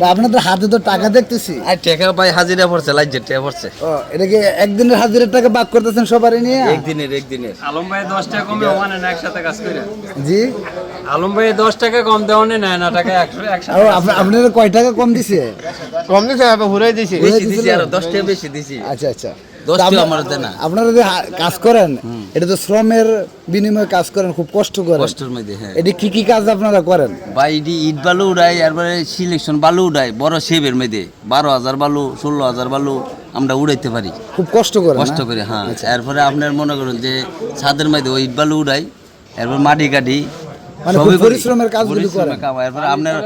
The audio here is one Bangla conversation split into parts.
তা আপনাদের হাতে তো টাকা দেখতেছি। আর টাকা ভাই হাজিরা পড়ছে লাইজের টাকা পড়ছে ও এটা কি একদিনের হাজিরার টাকা ভাগ করতেছেন সবারই নিয়ে? একদিনের একদিনের। আলম ভাই দশ টাকা কমে ওখানে না একসাথে কাজ করে। জি? আলম ভাই দশ টাকা কম দেওয়া নেয় না টাকা একসাথে ও আপনারা কয় টাকা কম দিছে? কম দিছে ঘুরে দিছি। ঘুরে বেশি? দিছি আরও দশ টাকা বেশি দিছি। আচ্ছা আচ্ছা। আপনারা যে কাজ করেন এটা তো শ্রমের বিনিময়ে কাজ করেন খুব কষ্ট করেন। কষ্টের মধ্যে হ্যাঁ। এটা কি কি কাজ আপনারা করেন? ইট বালু উড়াই এরপরে সিলেকশন বালু উড়াই বড় মধ্যে। বারো হাজার বালু ষোলো হাজার বালু আমরা উড়াইতে পারি। খুব কষ্ট করেন কষ্ট করে হ্যাঁ। এরপরে আপনার মনে করুন যে ছাদের মধ্যে ওই ইট বালু উড়াই এরপর মাটি কাটি মানে করি। পরিশ্রমের কাজগুলি করেন। আপনার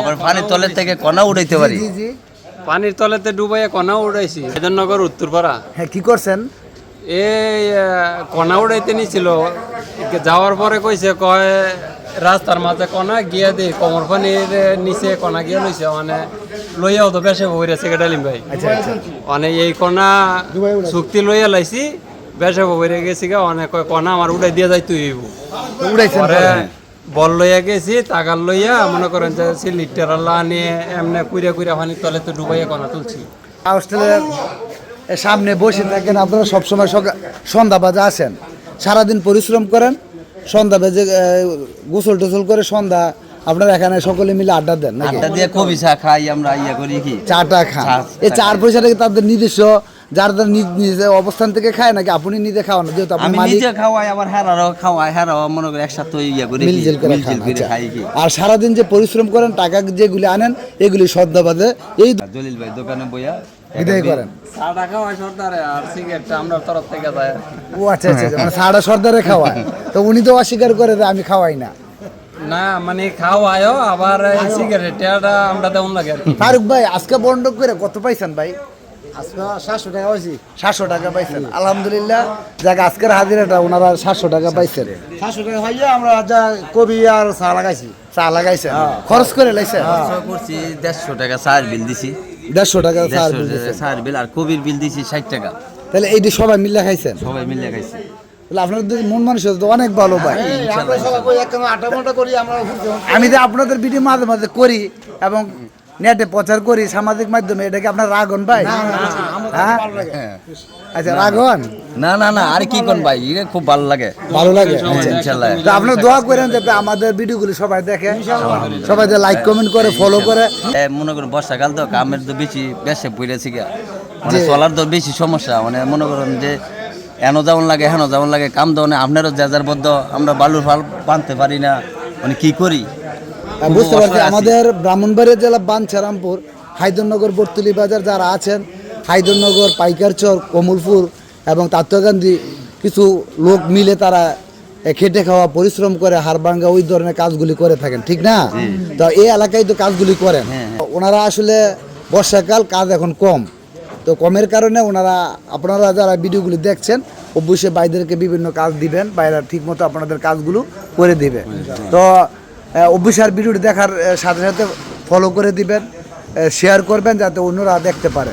আবার পানির তলের থেকে কণা উড়াইতে পারি। জি জি। পানির তলেতে ডুবাইয়া কণা উড়াইছি। নগর উত্তরপাড়া। হ্যাঁ কি করছেন? এই কণা উড়াইতে নিছিল। যাওয়ার পরে কইছে কয় রাস্তার মাঝে কণা গিয়া দে কমর পানির নিচে কণা গিয়া লইছে। মানে লইয়াও তো বেশে বইরে সেক্রেটারিম ভাই। আচ্ছা আচ্ছা। মানে এই কণা চুক্তি লইয়া লাইছি বেশে বইরে গেছি গা অনেক কয় কণা আমার উড়াই দিয়ে যাই তুই পরে? বল লইয়া গেছি টাকার লইয়া মনে করেন যে সে লিটার নিয়ে এমনি কুইরা কুইরা পানির তলে তো ডুবাইয়া কণা তুলছি। হোস্টেলের সামনে বসে থাকেন আপনারা সবসময় সকাল সন্ধ্যা বাজে আসেন। সারাদিন পরিশ্রম করেন সন্ধ্যা বাজে গোসল টোসল করে সন্ধ্যা আপনারা এখানে সকলে মিলে আড্ডা দেন আড্ডা দিয়ে কবি চা খাই আমরা ইয়া করি কি? চাটা খান। চা- এই চার পয়সাটা কি তাদের নিজস্ব যার যার নিজ নিজ অবস্থান থেকে খায় নাকি আপনি নিজে খাওয়ান? যেহেতু আপনি আমি মালিক নিজে খাওয়াই আবার হেরারও খাওয়াই হেরাও মনে করি একসাথে ইয়া করি মিলজেল করে খান করে আচ্ছা। খাই কি। আর সারাদিন যে পরিশ্রম করেন টাকা যেগুলি আনেন এগুলি সন্ধ্যা বাজে এই জলিল ভাই দোকানে বইয়া বিদায় করেন। চা টাকা হয় সর্দারে আর সিগারেটটা আমরা তরফ থেকে যায় ও আচ্ছা আচ্ছা আচ্ছা, মানে সর্দারে খাওয়ায়। তো উনি তো অস্বীকার করে যে আমি খাওয়াই না। না মানে খাওয়ায়ও আবার সিগারেটটা আমরা তেমন লাগে আর কি। ফারুক ভাই আজকে বন্ডক করে কত পাইছেন ভাই? সাতশো টাকা হয়েছি সাতশো টাকা পাইছেন। আলহামদুলিল্লাহ যাক আজকের হাজিরাটা ওনারা সাতশো টাকা পাইছেন। সাতশো টাকা হইয়া আমরা যা কবি আর চা লাগাইছি। চা লাগাইছেন? খরচ করে করছি দেড়শো টাকা চার বিল দিছি। দেড়শো টাকা চার বিল চার বিল আর কবির বিল দিছি ষাট টাকা। তাহলে এইটি সবাই মিলে খাইছেন? সবাই মিলে খাইছি। তাহলে আপনাদের মন মানুষ তো অনেক ভালো ভাই। আমরা সবাই কই এক আটা ঘণ্টা করি আমি যে আপনাদের ভিডিও মাঝে মাঝে করি এবং নেটে প্রচার করি সামাজিক মাধ্যমে এটা কি আপনার রাগন ভাই? হ্যাঁ? আচ্ছা রাগন? না না না আর কি কোন ভাই? এটা খুব ভালো লাগে। ভালো লাগে? আচ্ছা, ইনশাল্লাহ। তো আপনার দোয়া করেন যাতে আমাদের ভিডিওগুলি সবাই দেখে সবাই যে লাইক কমেন্ট করে ফলো করে। মনে করুন বর্ষাকাল তো কামের তো বেশি বেশে পড়েছি গা মানে চলার তো বেশি সমস্যা। মানে মনে করুন যে এন যেমন লাগে হেন যেমন লাগে কাম দেওয়া আপনারও যা যার বদ্ধ আমরা বালুর ফাল বানতে পারি না। মানে কি করি? বুঝতে পারছি আমাদের ব্রাহ্মণবাড়িয়া জেলা বাঞ্ছারামপুর হায়দরনগর বর্তুলি বাজার যারা আছেন হায়দরনগর পাইকারচর কমলপুর এবং তাত্ত্বগান্ধী কিছু লোক মিলে তারা খেটে খাওয়া পরিশ্রম করে হাড়ভাঙ্গা ওই ধরনের কাজগুলি করে থাকেন ঠিক না? তো এই এলাকায় তো কাজগুলি করেন। ওনারা আসলে বর্ষাকাল কাজ এখন কম। তো কমের কারণে ওনারা আপনারা যারা ভিডিওগুলি দেখছেন অবশ্যই বাইদেরকে বিভিন্ন কাজ দিবেন বাইরা ঠিক মতো আপনাদের কাজগুলো করে দিবে। তো আহ, বিরুদ্ধে দেখার সাথে সাথে ফলো করে দিবেন শেয়ার করবেন যাতে অন্যরা দেখতে পারে।